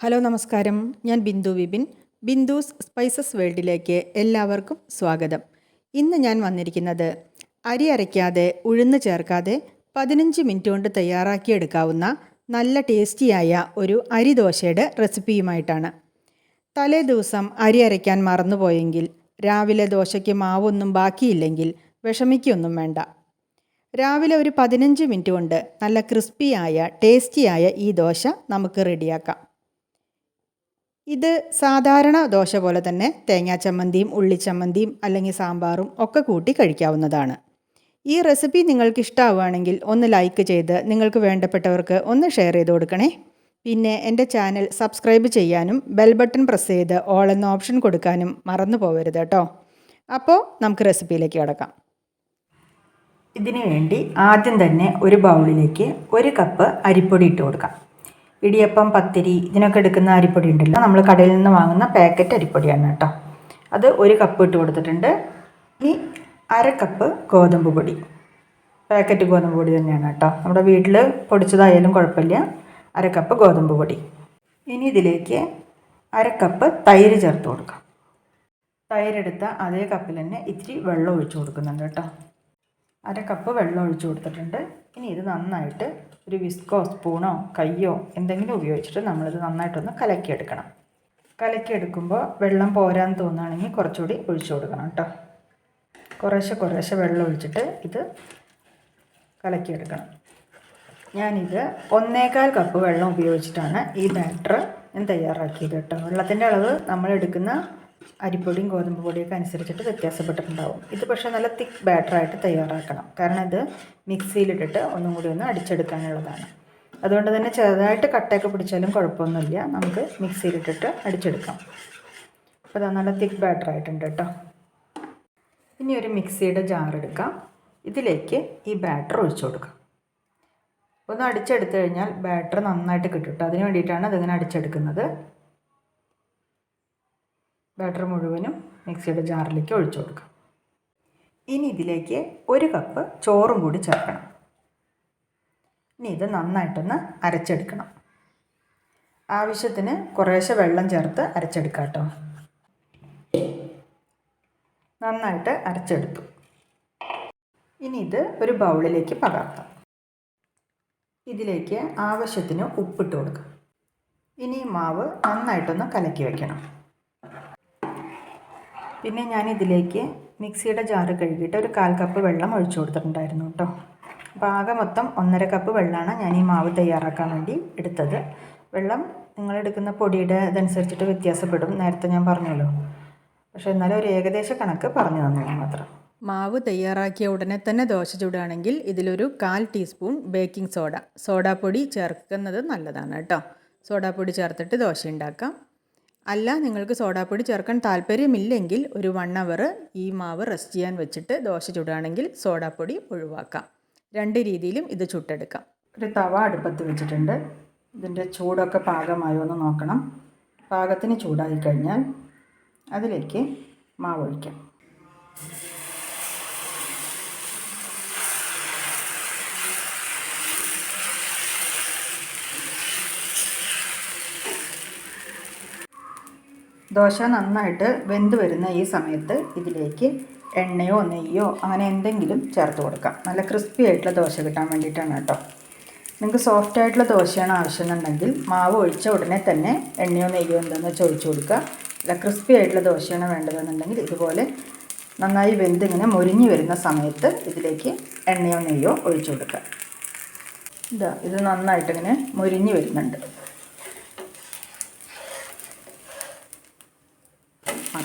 Hello നമസ്കാരം. ഞാൻ Bindu Vipin. ബിന്ദുസ് spices വേൾഡിലേക്ക് എല്ലാവർക്കും സ്വാഗതം. ഇന്ന് ഞാൻ വന്നിരിക്കുന്നത് അരി അരയ്ക്കാതെ ഉഴുന്ന് ചേർക്കാതെ പതിനഞ്ച് മിനിറ്റ് കൊണ്ട് തയ്യാറാക്കിയെടുക്കാവുന്ന നല്ല ടേസ്റ്റിയായ ഒരു അരി ദോശയുടെ റെസിപ്പിയുമായിട്ടാണ്. തലേ ദിവസം അരി അരയ്ക്കാൻ മറന്നുപോയെങ്കിൽ രാവിലെ ദോശയ്ക്ക് മാവൊന്നും ബാക്കിയില്ലെങ്കിൽ വിഷമിക്കൊന്നും വേണ്ട. രാവിലെ ഒരു പതിനഞ്ച് മിനിറ്റ് കൊണ്ട് നല്ല ക്രിസ്പിയായ ടേസ്റ്റിയായ ഈ ദോശ നമുക്ക് റെഡിയാക്കാം. ഇത് സാധാരണ ദോശ പോലെ തന്നെ തേങ്ങാ ചമ്മന്തിയും ഉള്ളിച്ചമ്മന്തിയും അല്ലെങ്കിൽ സാമ്പാറും ഒക്കെ കൂട്ടി കഴിക്കാവുന്നതാണ്. ഈ റെസിപ്പി നിങ്ങൾക്ക് ഇഷ്ടമാവുകയാണെങ്കിൽ ഒന്ന് ലൈക്ക് ചെയ്ത് നിങ്ങൾക്ക് വേണ്ടപ്പെട്ടവർക്ക് ഒന്ന് ഷെയർ ചെയ്ത് കൊടുക്കണേ. പിന്നെ എന്റെ ചാനൽ സബ്സ്ക്രൈബ് ചെയ്യാനും ബെൽ ബട്ടൺ പ്രസ് ചെയ്ത് ഓൾ എന്ന ഓപ്ഷൻ കൊടുക്കാനും മറന്നു പോകരുത് കേട്ടോ. അപ്പോൾ നമുക്ക് റെസിപ്പിയിലേക്ക് കിടക്കാം. ഇതിനു വേണ്ടി ആദ്യം തന്നെ ഒരു ബൗളിലേക്ക് ഒരു കപ്പ് അരിപ്പൊടി ഇട്ട് കൊടുക്കാം. ഇടിയപ്പം പത്തിരി ഇതിനൊക്കെ എടുക്കുന്ന അരിപ്പൊടി ഉണ്ടല്ലോ. നമ്മൾ കടയിൽ നിന്ന് വാങ്ങുന്ന പാക്കറ്റ് അരിപ്പൊടിയാണ് കേട്ടോ. അത് ഒരു കപ്പ് ഇട്ട് കൊടുത്തിട്ടുണ്ട്. ഇനി അര കപ്പ് ഗോതമ്പ് പൊടി. പാക്കറ്റ് ഗോതമ്പ് പൊടി തന്നെയാണ് കേട്ടോ. നമ്മുടെ വീട്ടിൽ പൊടിച്ചതായാലും കുഴപ്പമില്ല. അര കപ്പ് ഗോതമ്പ് പൊടി. ഇനി ഇതിലേക്ക് അര കപ്പ് തൈര് ചേർത്ത് കൊടുക്കാം. തൈരെടുത്ത അതേ കപ്പിൽ തന്നെ ഇത്തിരി വെള്ളം ഒഴിച്ചു കൊടുക്കുന്നുണ്ട് കേട്ടോ. അര കപ്പ് വെള്ളം ഒഴിച്ചു കൊടുത്തിട്ടുണ്ട്. ഇനി ഇത് നന്നായിട്ട് ഒരു വിസ്കോ സ്പൂണോ കയ്യോ എന്തെങ്കിലും ഉപയോഗിച്ചിട്ട് നമ്മളിത് നന്നായിട്ടൊന്ന് കലക്കിയെടുക്കണം. കലക്കിയെടുക്കുമ്പോൾ വെള്ളം പോരാൻ തോന്നുകയാണെങ്കിൽ കുറച്ചുകൂടി ഒഴിച്ചു കൊടുക്കണം കേട്ടോ. കുറേശ്ശെ കുറേശ്ശെ വെള്ളം ഒഴിച്ചിട്ട് ഇത് കലക്കിയെടുക്കണം. ഞാനിത് ഒന്നേകാൽ കപ്പ് വെള്ളം ഉപയോഗിച്ചിട്ടാണ് ഈ ബാറ്റർ ഞാൻ തയ്യാറാക്കിയത് കേട്ടോ. വെള്ളത്തിന്റെ അളവ് നമ്മൾ എടുക്കുന്ന അരിപ്പൊടിയും ഗോതമ്പ് പൊടിയൊക്കെ അനുസരിച്ചിട്ട് വ്യത്യാസപ്പെട്ടിട്ടുണ്ടാവും. ഇത് പക്ഷേ നല്ല തിക്ക് ബാറ്ററായിട്ട് തയ്യാറാക്കണം. കാരണം ഇത് മിക്സിയിലിട്ടിട്ട് ഒന്നും കൂടി ഒന്ന് അടിച്ചെടുക്കാനുള്ളതാണ്. അതുകൊണ്ട് തന്നെ ചെറുതായിട്ട് കട്ടയൊക്കെ പിടിച്ചാലും കുഴപ്പമൊന്നുമില്ല. നമുക്ക് മിക്സിയിലിട്ടിട്ട് അടിച്ചെടുക്കാം. അപ്പോൾ അത് നല്ല തിക്ക് ബാറ്ററായിട്ടുണ്ട് കേട്ടോ. ഇനി ഒരു മിക്സിയുടെ ജാർ എടുക്കാം. ഇതിലേക്ക് ഈ ബാറ്റർ ഒഴിച്ചു കൊടുക്കാം. ഒന്ന് അടിച്ചെടുത്തു കഴിഞ്ഞാൽ ബാറ്റർ നന്നായിട്ട് കിട്ടും കേട്ടോ. അതിന് വേണ്ടിയിട്ടാണ് അതിങ്ങനെ അടിച്ചെടുക്കുന്നത്. ബാറ്റർ മുഴുവനും മിക്സിയുടെ ജാറിലേക്ക് ഒഴിച്ചു കൊടുക്കാം. ഇനി ഇതിലേക്ക് ഒരു കപ്പ് ചോറും കൂടി ചേർക്കണം. ഇനി ഇത് നന്നായിട്ടൊന്ന് അരച്ചെടുക്കണം. ആവശ്യത്തിന് കുറേശ്ശെ വെള്ളം ചേർത്ത് അരച്ചെടുക്കാം കേട്ടോ നന്നായിട്ട് അരച്ചെടുത്തു. ഇനി ഇത് ഒരു ബൗളിലേക്ക് പകർത്താം. ഇതിലേക്ക് ആവശ്യത്തിന് ഉപ്പിട്ട് കൊടുക്കാം. ഇനി മാവ് നന്നായിട്ടൊന്ന് കലക്കി വയ്ക്കണം പിന്നെ ഞാൻ ഇതിലേക്ക് മിക്സിയുടെ ജാറ് കഴുകിയിട്ട് ഒരു കാൽ കപ്പ് വെള്ളം ഒഴിച്ചു കൊടുത്തിട്ടുണ്ടായിരുന്നു കേട്ടോ. അപ്പോൾ ആകെ മൊത്തം ഒന്നര കപ്പ് വെള്ളമാണ് ഞാൻ ഈ മാവ് തയ്യാറാക്കാൻ വേണ്ടി എടുത്തത്. വെള്ളം നിങ്ങളെടുക്കുന്ന പൊടിയുടെ ഇതനുസരിച്ചിട്ട് വ്യത്യാസപ്പെടും. നേരത്തെ ഞാൻ പറഞ്ഞല്ലോ. പക്ഷേ എന്നാലും ഒരു ഏകദേശ കണക്ക് പറഞ്ഞു തന്നു മാത്രം. മാവ് തയ്യാറാക്കിയ ഉടനെ തന്നെ ദോശ ചൂടാണെങ്കിൽ ഇതിലൊരു കാൽ ടീസ്പൂൺ ബേക്കിംഗ് സോഡ. സോഡാപ്പൊടി ചേർക്കുന്നത് നല്ലതാണ് കേട്ടോ. സോഡാപ്പൊടി ചേർത്തിട്ട് ദോശ ഉണ്ടാക്കാം. അല്ല നിങ്ങൾക്ക് സോഡാപ്പൊടി ചേർക്കാൻ താല്പര്യമില്ലെങ്കിൽ ഒരു വൺ അവർ ഈ മാവ് റെസ്റ്റ് ചെയ്യാൻ വെച്ചിട്ട് ദോശ ചുടുകയാണെങ്കിൽ സോഡാപ്പൊടി ഒഴിവാക്കാം. രണ്ട് രീതിയിലും ഇത് ചുട്ടെടുക്കാം. ഒരു തവ അടുപ്പത്ത് വെച്ചിട്ടുണ്ട്. ഇതിന്റെ ചൂടൊക്കെ പാകമായോ എന്ന് നോക്കണം. പാകത്തിന് ചൂടായി കഴിഞ്ഞാൽ അതിലേക്ക് മാവ് ഒഴിക്കാം. ദോശ നന്നായിട്ട് വെന്ത് വരുന്ന ഈ സമയത്ത് ഇതിലേക്ക് എണ്ണയോ നെയ്യോ അങ്ങനെ എന്തെങ്കിലും ചേർത്ത് കൊടുക്കാം. നല്ല ക്രിസ്പി ആയിട്ടുള്ള ദോശ കിട്ടാൻ വേണ്ടിയിട്ടാണ് കേട്ടോ. നിങ്ങൾക്ക് സോഫ്റ്റ് ആയിട്ടുള്ള ദോശയാണ് ആവശ്യമെന്നുണ്ടെങ്കിൽ മാവ് ഒഴിച്ച ഉടനെ തന്നെ എണ്ണയോ നെയ്യോ എന്താണെന്ന് ചോദിച്ചു കൊടുക്കുക. നല്ല ക്രിസ്പി ആയിട്ടുള്ള ദോശയാണ് വേണ്ടതെന്നുണ്ടെങ്കിൽ ഇതുപോലെ നന്നായി വെന്ത് ഇങ്ങനെ മൊരിഞ്ഞ് വരുന്ന സമയത്ത് ഇതിലേക്ക് എണ്ണയോ നെയ്യോ ഒഴിച്ചു കൊടുക്കുക. ഇതാ ഇത് നന്നായിട്ടിങ്ങനെ മുരിഞ്ഞു വരുന്നുണ്ട്.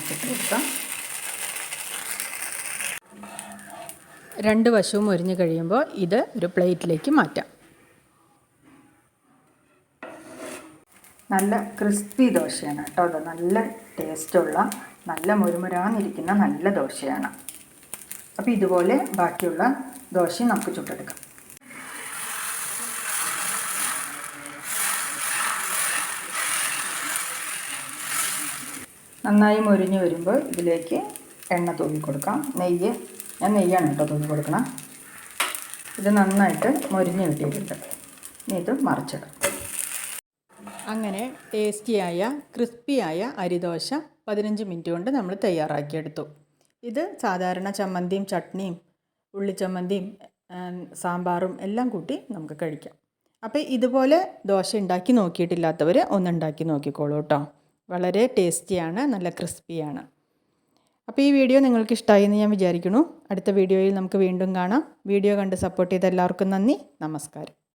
മറിച്ചിട്ട് കൊടുക്കാം രണ്ട് വശവും ഒരിഞ്ഞ് കഴിയുമ്പോൾ ഇത് ഒരു പ്ലേറ്റിലേക്ക് മാറ്റാം. നല്ല ക്രിസ്പി ദോശയാണ് കേട്ടോ അത്. നല്ല ടേസ്റ്റുള്ള നല്ല മുരുമുരാന്നിരിക്കുന്ന നല്ല ദോശയാണ്. അപ്പോൾ ഇതുപോലെ ബാക്കിയുള്ള ദോശയും നമുക്ക് ചുട്ടെടുക്കാം. നന്നായി മൊരിഞ്ഞ് വരുമ്പോൾ ഇതിലേക്ക് എണ്ണ തൂവി കൊടുക്കാം. നെയ്യ് ഞാൻ നെയ്യാണ് കേട്ടോ തൂവി കൊടുക്കണം. ഇത് നന്നായിട്ട് മൊരിഞ്ഞ് കിട്ടിയിട്ടുണ്ട്. ഇനി ഇത് മറിച്ചിടാം. അങ്ങനെ ടേസ്റ്റിയായ ക്രിസ്പിയായ അരിദോശ പതിനഞ്ച് മിനിറ്റ് കൊണ്ട് നമ്മൾ തയ്യാറാക്കിയെടുത്തു. ഇത് സാധാരണ ചമ്മന്തിയും ചട്നിയും ഉള്ളിച്ചമ്മന്തിയും സാമ്പാറും എല്ലാം കൂട്ടി നമുക്ക് കഴിക്കാം. അപ്പോൾ ഇതുപോലെ ദോശ ഉണ്ടാക്കി നോക്കിയിട്ടില്ലാത്തവർ ഒന്ന് ഉണ്ടാക്കി നോക്കിക്കോളൂ കേട്ടോ. വളരെ ടേസ്റ്റിയാണ് നല്ല ക്രിസ്പിയാണ്. അപ്പോൾ ഈ വീഡിയോ നിങ്ങൾക്ക് ഇഷ്ടമായി എന്ന് ഞാൻ വിചാരിക്കുന്നു. അടുത്ത വീഡിയോയിൽ നമുക്ക് വീണ്ടും കാണാം. വീഡിയോ കണ്ട് സപ്പോർട്ട് ചെയ്ത എല്ലാവർക്കും നന്ദി. നമസ്കാരം.